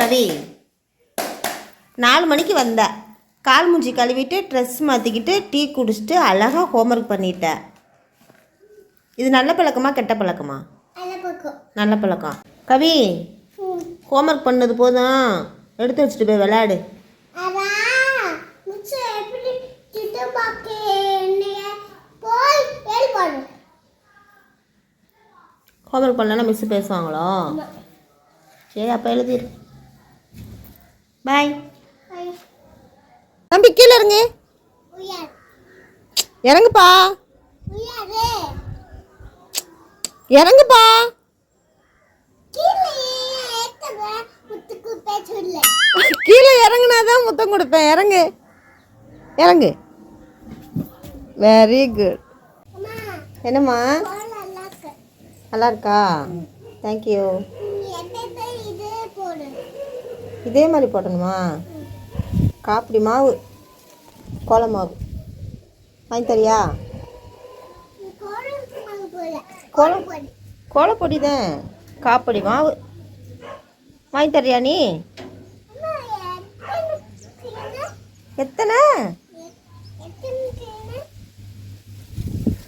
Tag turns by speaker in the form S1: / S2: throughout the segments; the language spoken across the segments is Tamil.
S1: கவி. நாலு மணிக்கு வந்த. கால் மூஞ்சி கழுவிட்டு ட்ரெஸ் மாற்றிக்கிட்டு டீ குடிச்சிட்டு அழகாக ஹோம்ஒர்க் பண்ணிட்ட. இது நல்ல பழக்கமா கெட்ட பழக்கமா? நல்ல பழக்கம். கவி ஹோம்ஒர்க் பண்ணது போதும். எடுத்து வச்சுட்டு போய் விளையாடு. ஹோம்ஒர்க் பண்ணலன்னா மிஸ் பேசுவாங்களோ? சரி அப்போ எழுதிரு. பாய். தம்பி கீழே இறங்கு. இறங்குப்பா. இறங்குப்பா. கீழே இறங்குனாதான் முத்தம் கொடுப்பேன். இறங்கு. இறங்கு. வெரி குட் என்னம்மா? நல்லா இருக்கா. தேங்க்யூ இதே மாதிரி போடணுமா? காப்பிடி மாவு கோல மாவு. வாங்கி தரியா? கோலம் கோலப்பொடி தான். காப்படி மாவு. வாங்கி தரியா நீ? எத்தனை?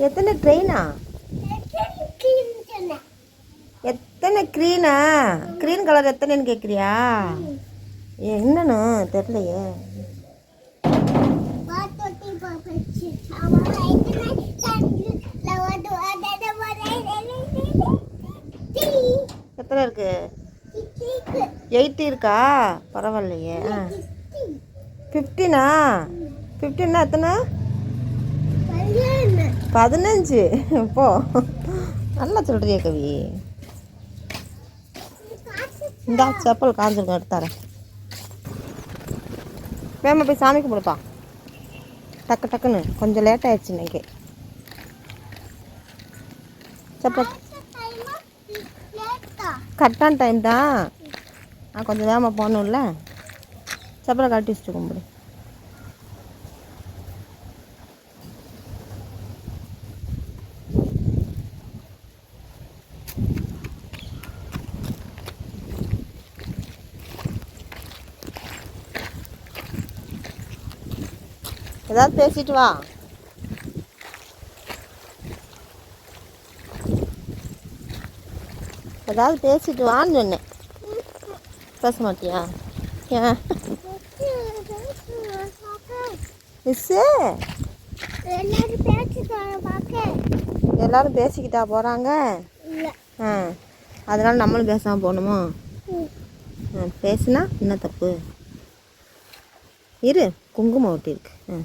S1: எத்தனை ட்ரெயினா? எத்தனை க்ரீனா? Green colour எத்தனைன்னு கேட்குறியா? என்னன்னு தெரியலையே. எத்தனை இருக்கு? எயிட்டி இருக்கா? பரவாயில்லையே. ஃபிஃப்டினா? ஃபிஃப்டின்னா எத்தனை? பதினஞ்சு. போ. நல்லா சொல்கிறிய கவி. இந்தா செப்பல் காஞ்சிருக்கேன் எடுத்தாரேன் வேமா போய் சாமி கும்பிடுப்பா. டக்கு டக்குன்னு. கொஞ்சம் லேட் ஆயிடுச்சு இன்னைக்கு. செப்பல் கரெக்டான டைம் தான். நான் கொஞ்சம் வேகமாக போகணும்ல. செப்பலை கட்டி வச்சுட்டு கும்பிடு. ஏதாவது பேசிட்டு வா. ஏதாவது பேசிட்டு வான்னு சொன்னேன். பேச மாட்டியா? ஏன் மிஸ்ஸு எல்லாரும் பேசிக்கிட்டா போகிறாங்க ஆ. அதனால நம்மளும் பேசாமல் போகணுமோ? ஆ பேசுனா என்ன தப்பு? இரு குங்குமம் ஒட்டியிருக்கு ஆ.